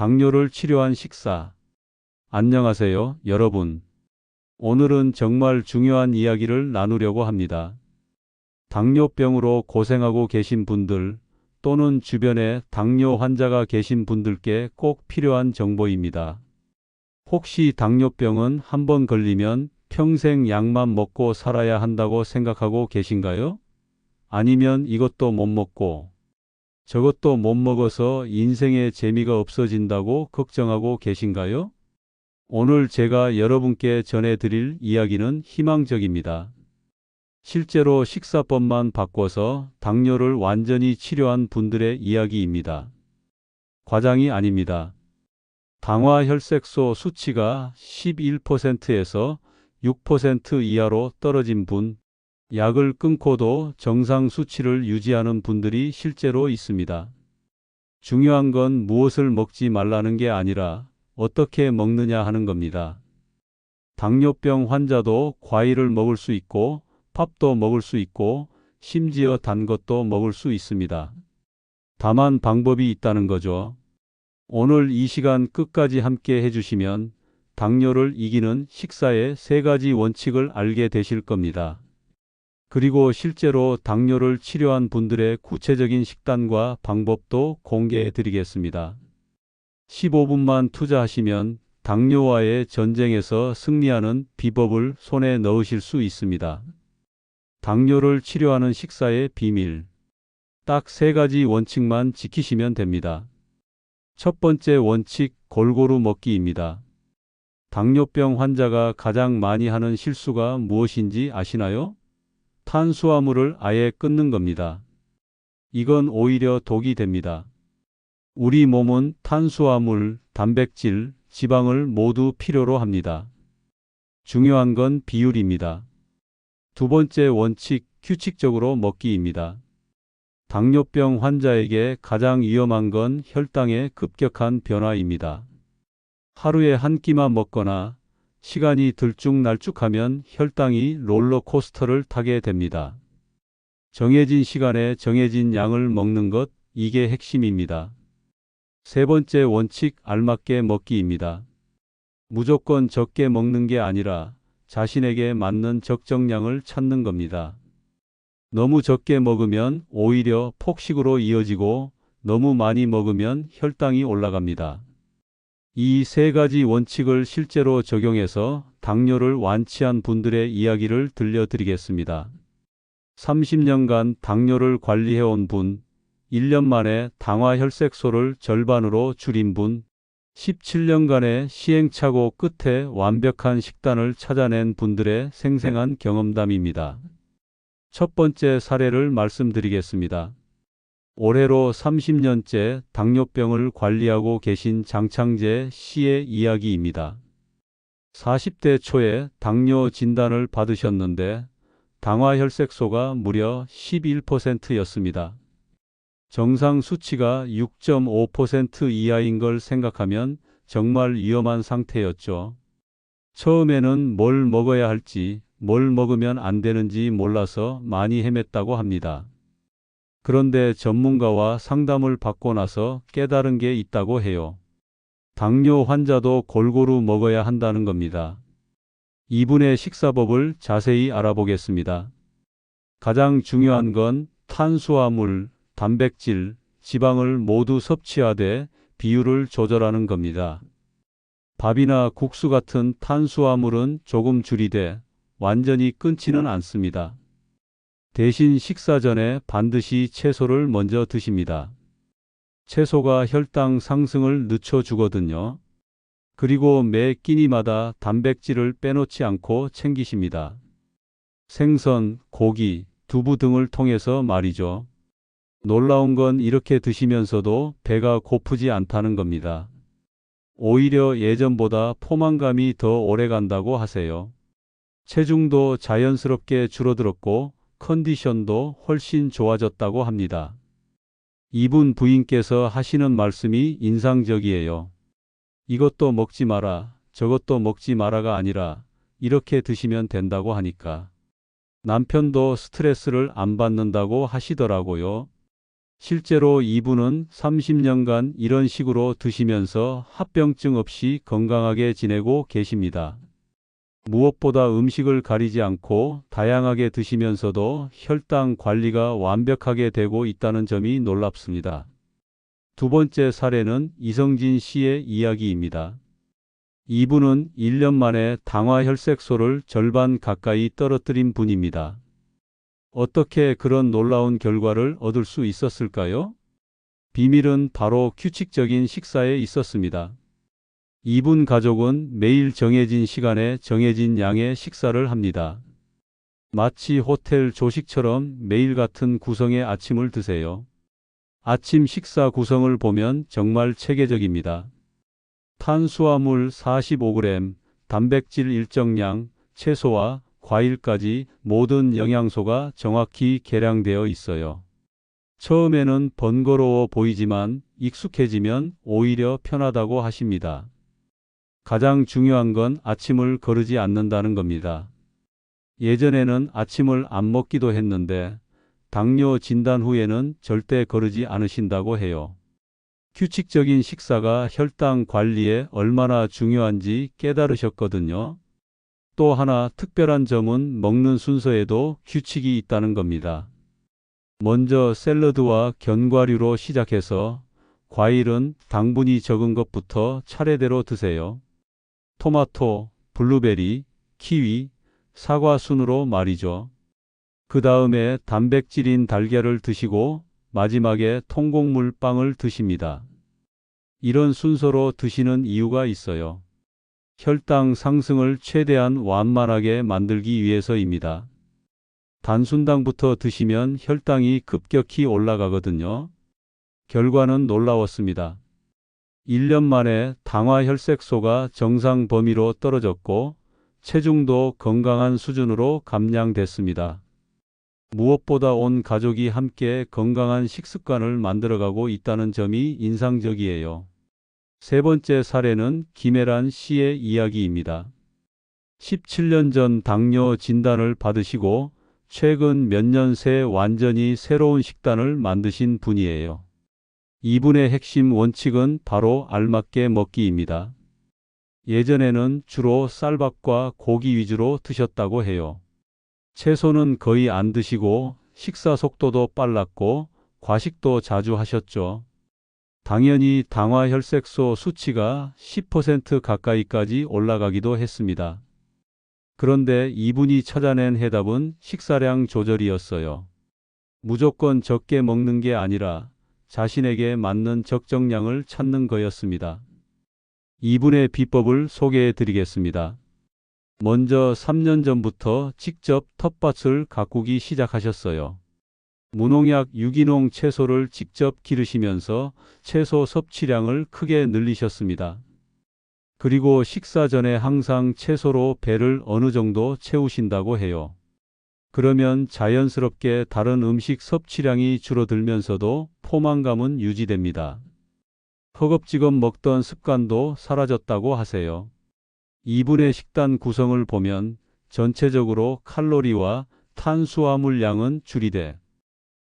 당뇨를 치료한 식사. 안녕하세요, 여러분. 오늘은 정말 중요한 이야기를 나누려고 합니다. 당뇨병으로 고생하고 계신 분들 또는 주변에 당뇨 환자가 계신 분들께 꼭 필요한 정보입니다. 혹시 당뇨병은 한 번 걸리면 평생 약만 먹고 살아야 한다고 생각하고 계신가요? 아니면 이것도 못 먹고 저것도 못 먹어서 인생의 재미가 없어진다고 걱정하고 계신가요? 오늘 제가 여러분께 전해드릴 이야기는 희망적입니다. 실제로 식사법만 바꿔서 당뇨를 완전히 치료한 분들의 이야기입니다. 과장이 아닙니다. 당화 혈색소 수치가 11%에서 6% 이하로 떨어진 분, 약을 끊고도 정상 수치를 유지하는 분들이 실제로 있습니다. 중요한 건 무엇을 먹지 말라는 게 아니라 어떻게 먹느냐 하는 겁니다. 당뇨병 환자도 과일을 먹을 수 있고 팝도 먹을 수 있고 심지어 단 것도 먹을 수 있습니다. 다만 방법이 있다는 거죠. 오늘 이 시간 끝까지 함께 해주시면 당뇨를 이기는 식사의 세 가지 원칙을 알게 되실 겁니다. 그리고 실제로 당뇨를 치료한 분들의 구체적인 식단과 방법도 공개해 드리겠습니다. 15분만 투자하시면 당뇨와의 전쟁에서 승리하는 비법을 손에 넣으실 수 있습니다. 당뇨를 치료하는 식사의 비밀. 딱 세 가지 원칙만 지키시면 됩니다. 첫 번째 원칙, 골고루 먹기입니다. 당뇨병 환자가 가장 많이 하는 실수가 무엇인지 아시나요? 탄수화물을 아예 끊는 겁니다. 이건 오히려 독이 됩니다. 우리 몸은 탄수화물, 단백질, 지방을 모두 필요로 합니다. 중요한 건 비율입니다. 두 번째 원칙, 규칙적으로 먹기입니다. 당뇨병 환자에게 가장 위험한 건 혈당의 급격한 변화입니다. 하루에 한 끼만 먹거나 시간이 들쭉날쭉하면 혈당이 롤러코스터를 타게 됩니다. 정해진 시간에 정해진 양을 먹는 것, 이게 핵심입니다. 세 번째 원칙, 알맞게 먹기입니다. 무조건 적게 먹는 게 아니라 자신에게 맞는 적정량을 찾는 겁니다. 너무 적게 먹으면 오히려 폭식으로 이어지고 너무 많이 먹으면 혈당이 올라갑니다. 이 세 가지 원칙을 실제로 적용해서 당뇨를 완치한 분들의 이야기를 들려드리겠습니다. 30년간 당뇨를 관리해온 분, 1년 만에 당화 혈색소를 절반으로 줄인 분, 17년간의 시행착오 끝에 완벽한 식단을 찾아낸 분들의 생생한 경험담입니다. 첫 번째 사례를 말씀드리겠습니다. 올해로 30년째 당뇨병을 관리하고 계신 장창재 씨의 이야기입니다. 40대 초에 당뇨 진단을 받으셨는데 당화 혈색소가 무려 11%였습니다. 정상 수치가 6.5% 이하인 걸 생각하면 정말 위험한 상태였죠. 처음에는 뭘 먹어야 할지, 뭘 먹으면 안 되는지 몰라서 많이 헤맸다고 합니다. 그런데 전문가와 상담을 받고 나서 깨달은 게 있다고 해요. 당뇨 환자도 골고루 먹어야 한다는 겁니다. 이분의 식사법을 자세히 알아보겠습니다. 가장 중요한 건 탄수화물, 단백질, 지방을 모두 섭취하되 비율을 조절하는 겁니다. 밥이나 국수 같은 탄수화물은 조금 줄이되 완전히 끊지는 않습니다. 대신 식사 전에 반드시 채소를 먼저 드십니다. 채소가 혈당 상승을 늦춰주거든요. 그리고 매 끼니마다 단백질을 빼놓지 않고 챙기십니다. 생선, 고기, 두부 등을 통해서 말이죠. 놀라운 건 이렇게 드시면서도 배가 고프지 않다는 겁니다. 오히려 예전보다 포만감이 더 오래 간다고 하세요. 체중도 자연스럽게 줄어들었고 컨디션도 훨씬 좋아졌다고 합니다. 이분 부인께서 하시는 말씀이 인상적이에요. 이것도 먹지 마라, 저것도 먹지 마라가 아니라 이렇게 드시면 된다고 하니까. 남편도 스트레스를 안 받는다고 하시더라고요. 실제로 이분은 30년간 이런 식으로 드시면서 합병증 없이 건강하게 지내고 계십니다. 무엇보다 음식을 가리지 않고 다양하게 드시면서도 혈당 관리가 완벽하게 되고 있다는 점이 놀랍습니다. 두 번째 사례는 이성진 씨의 이야기입니다. 이분은 1년 만에 당화 혈색소를 절반 가까이 떨어뜨린 분입니다. 어떻게 그런 놀라운 결과를 얻을 수 있었을까요? 비밀은 바로 규칙적인 식사에 있었습니다. 이분 가족은 매일 정해진 시간에 정해진 양의 식사를 합니다. 마치 호텔 조식처럼 매일 같은 구성의 아침을 드세요. 아침 식사 구성을 보면 정말 체계적입니다. 탄수화물 45g, 단백질 일정량, 채소와 과일까지 모든 영양소가 정확히 계량되어 있어요. 처음에는 번거로워 보이지만 익숙해지면 오히려 편하다고 하십니다. 가장 중요한 건 아침을 거르지 않는다는 겁니다. 예전에는 아침을 안 먹기도 했는데 당뇨 진단 후에는 절대 거르지 않으신다고 해요. 규칙적인 식사가 혈당 관리에 얼마나 중요한지 깨달으셨거든요. 또 하나 특별한 점은 먹는 순서에도 규칙이 있다는 겁니다. 먼저 샐러드와 견과류로 시작해서 과일은 당분이 적은 것부터 차례대로 드세요. 토마토, 블루베리, 키위, 사과 순으로 말이죠. 그 다음에 단백질인 달걀을 드시고 마지막에 통곡물 빵을 드십니다. 이런 순서로 드시는 이유가 있어요. 혈당 상승을 최대한 완만하게 만들기 위해서입니다. 단순당부터 드시면 혈당이 급격히 올라가거든요. 결과는 놀라웠습니다. 1년 만에 당화 혈색소가 정상 범위로 떨어졌고 체중도 건강한 수준으로 감량됐습니다. 무엇보다 온 가족이 함께 건강한 식습관을 만들어가고 있다는 점이 인상적이에요. 세 번째 사례는 김혜란 씨의 이야기입니다. 17년 전 당뇨 진단을 받으시고 최근 몇 년 새 완전히 새로운 식단을 만드신 분이에요. 이분의 핵심 원칙은 바로 알맞게 먹기입니다. 예전에는 주로 쌀밥과 고기 위주로 드셨다고 해요. 채소는 거의 안 드시고 식사 속도도 빨랐고 과식도 자주 하셨죠. 당연히 당화 혈색소 수치가 10% 가까이까지 올라가기도 했습니다. 그런데 이분이 찾아낸 해답은 식사량 조절이었어요. 무조건 적게 먹는 게 아니라 자신에게 맞는 적정량을 찾는 거였습니다. 이분의 비법을 소개해 드리겠습니다. 먼저 3년 전부터 직접 텃밭을 가꾸기 시작하셨어요. 무농약 유기농 채소를 직접 기르시면서 채소 섭취량을 크게 늘리셨습니다. 그리고 식사 전에 항상 채소로 배를 어느 정도 채우신다고 해요. 그러면 자연스럽게 다른 음식 섭취량이 줄어들면서도 포만감은 유지됩니다. 허겁지겁 먹던 습관도 사라졌다고 하세요. 이분의 식단 구성을 보면 전체적으로 칼로리와 탄수화물 양은 줄이되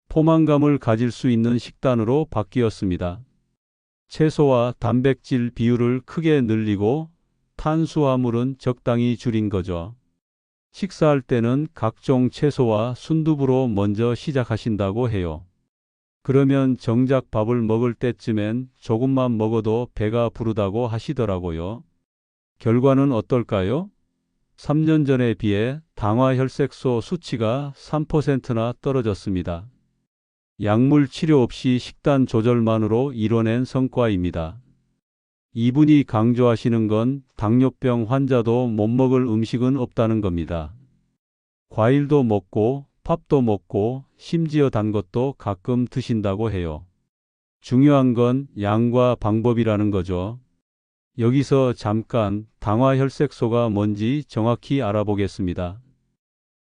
포만감을 가질 수 있는 식단으로 바뀌었습니다. 채소와 단백질 비율을 크게 늘리고 탄수화물은 적당히 줄인 거죠. 식사할 때는 각종 채소와 순두부로 먼저 시작하신다고 해요. 그러면 정작 밥을 먹을 때쯤엔 조금만 먹어도 배가 부르다고 하시더라고요. 결과는 어떨까요? 3년 전에 비해 당화 혈색소 수치가 3%나 떨어졌습니다. 약물 치료 없이 식단 조절만으로 이뤄낸 성과입니다. 이분이 강조하시는 건 당뇨병 환자도 못 먹을 음식은 없다는 겁니다. 과일도 먹고 팝도 먹고 심지어 단 것도 가끔 드신다고 해요. 중요한 건 양과 방법이라는 거죠. 여기서 잠깐 당화 혈색소가 뭔지 정확히 알아보겠습니다.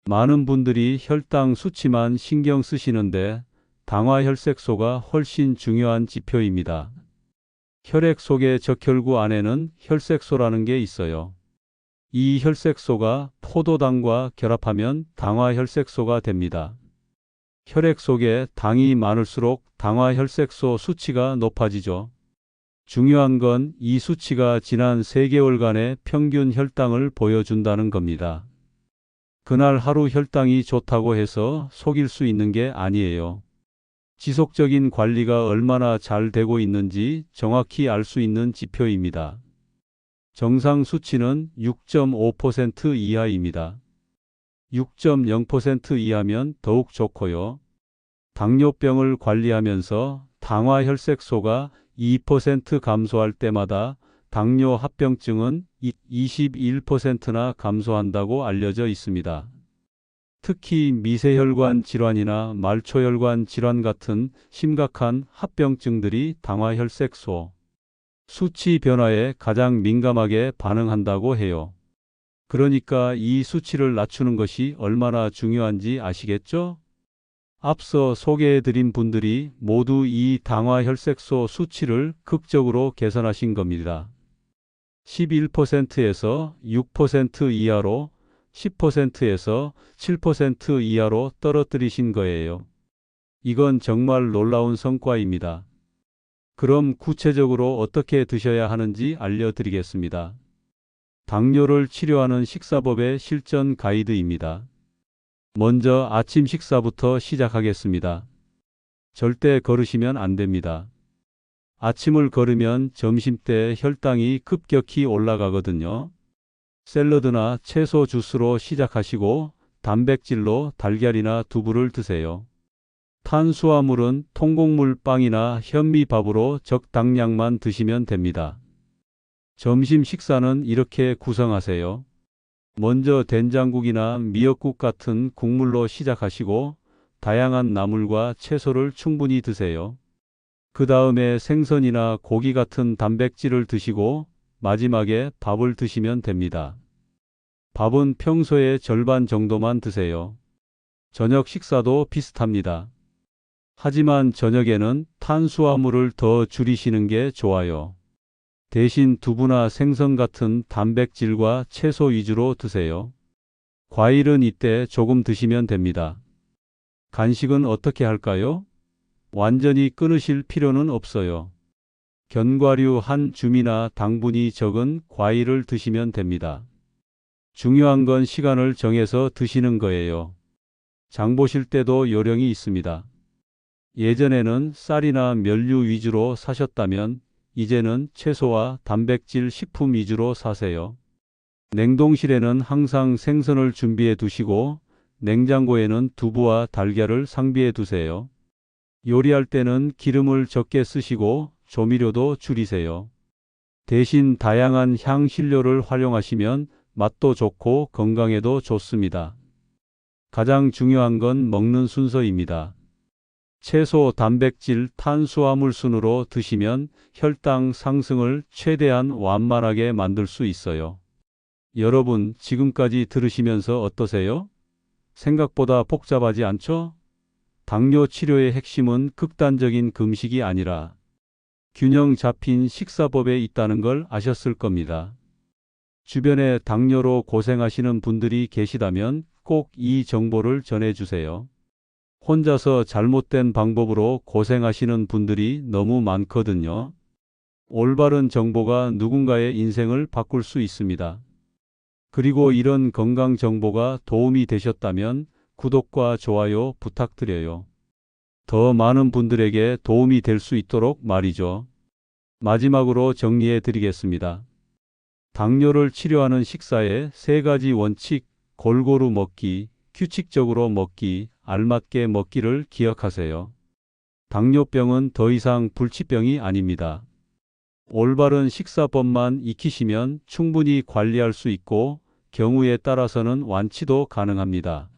많은 분들이 혈당 수치만 신경 쓰시는데 당화 혈색소가 훨씬 중요한 지표입니다. 혈액 속의 적혈구 안에는 혈색소라는 게 있어요. 이 혈색소가 포도당과 결합하면 당화 혈색소가 됩니다. 혈액 속에 당이 많을수록 당화혈색소 수치가 높아지죠. 중요한 건 이 수치가 지난 3개월간의 평균 혈당을 보여준다는 겁니다. 그날 하루 혈당이 좋다고 해서 속일 수 있는 게 아니에요. 지속적인 관리가 얼마나 잘 되고 있는지 정확히 알 수 있는 지표입니다. 정상 수치는 6.5% 이하입니다. 6.0% 이하면 더욱 좋고요. 당뇨병을 관리하면서 당화혈색소가 2% 감소할 때마다 당뇨 합병증은 21%나 감소한다고 알려져 있습니다. 특히 미세혈관 질환이나 말초혈관 질환 같은 심각한 합병증들이 당화혈색소 수치 변화에 가장 민감하게 반응한다고 해요. 그러니까 이 수치를 낮추는 것이 얼마나 중요한지 아시겠죠? 앞서 소개해드린 분들이 모두 이 당화혈색소 수치를 극적으로 개선하신 겁니다. 11%에서 6% 이하로 10%에서 7% 이하로 떨어뜨리신 거예요. 이건 정말 놀라운 성과입니다. 그럼 구체적으로 어떻게 드셔야 하는지 알려드리겠습니다. 당뇨를 치료하는 식사법의 실전 가이드입니다. 먼저 아침 식사부터 시작하겠습니다. 절대 거르시면 안 됩니다. 아침을 걸으면 점심때 혈당이 급격히 올라가거든요. 샐러드나 채소 주스로 시작하시고 단백질로 달걀이나 두부를 드세요. 탄수화물은 통곡물 빵이나 현미밥으로 적당량만 드시면 됩니다. 점심 식사는 이렇게 구성하세요. 먼저 된장국이나 미역국 같은 국물로 시작하시고 다양한 나물과 채소를 충분히 드세요. 그 다음에 생선이나 고기 같은 단백질을 드시고 마지막에 밥을 드시면 됩니다. 밥은 평소의 절반 정도만 드세요. 저녁 식사도 비슷합니다. 하지만 저녁에는 탄수화물을 더 줄이시는 게 좋아요. 대신 두부나 생선 같은 단백질과 채소 위주로 드세요. 과일은 이때 조금 드시면 됩니다. 간식은 어떻게 할까요? 완전히 끊으실 필요는 없어요. 견과류 한 줌이나 당분이 적은 과일을 드시면 됩니다. 중요한 건 시간을 정해서 드시는 거예요. 장 보실 때도 요령이 있습니다. 예전에는 쌀이나 면류 위주로 사셨다면 이제는 채소와 단백질 식품 위주로 사세요. 냉동실에는 항상 생선을 준비해 두시고 냉장고에는 두부와 달걀을 상비해 두세요. 요리할 때는 기름을 적게 쓰시고 조미료도 줄이세요. 대신 다양한 향신료를 활용하시면 맛도 좋고 건강에도 좋습니다. 가장 중요한 건 먹는 순서입니다. 채소, 단백질, 탄수화물 순으로 드시면 혈당 상승을 최대한 완만하게 만들 수 있어요. 여러분, 지금까지 들으시면서 어떠세요? 생각보다 복잡하지 않죠? 당뇨 치료의 핵심은 극단적인 금식이 아니라 균형 잡힌 식사법에 있다는 걸 아셨을 겁니다. 주변에 당뇨로 고생하시는 분들이 계시다면 꼭 이 정보를 전해주세요. 혼자서 잘못된 방법으로 고생하시는 분들이 너무 많거든요. 올바른 정보가 누군가의 인생을 바꿀 수 있습니다. 그리고 이런 건강 정보가 도움이 되셨다면 구독과 좋아요 부탁드려요. 더 많은 분들에게 도움이 될 수 있도록 말이죠. 마지막으로 정리해 드리겠습니다. 당뇨를 치료하는 식사의 세 가지 원칙, 골고루 먹기, 규칙적으로 먹기, 알맞게 먹기를 기억하세요. 당뇨병은 더 이상 불치병이 아닙니다. 올바른 식사법만 익히시면 충분히 관리할 수 있고 경우에 따라서는 완치도 가능합니다.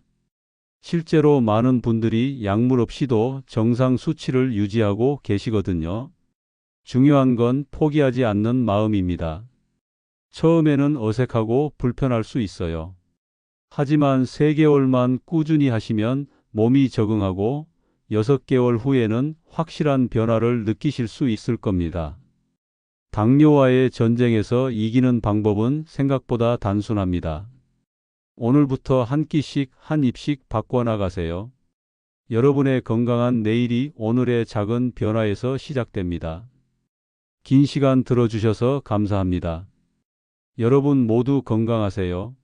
실제로 많은 분들이 약물 없이도 정상 수치를 유지하고 계시거든요. 중요한 건 포기하지 않는 마음입니다. 처음에는 어색하고 불편할 수 있어요. 하지만 3개월만 꾸준히 하시면 몸이 적응하고 6개월 후에는 확실한 변화를 느끼실 수 있을 겁니다. 당뇨와의 전쟁에서 이기는 방법은 생각보다 단순합니다. 오늘부터 한 끼씩 한 입씩 바꿔나가세요. 여러분의 건강한 내일이 오늘의 작은 변화에서 시작됩니다. 긴 시간 들어주셔서 감사합니다. 여러분 모두 건강하세요.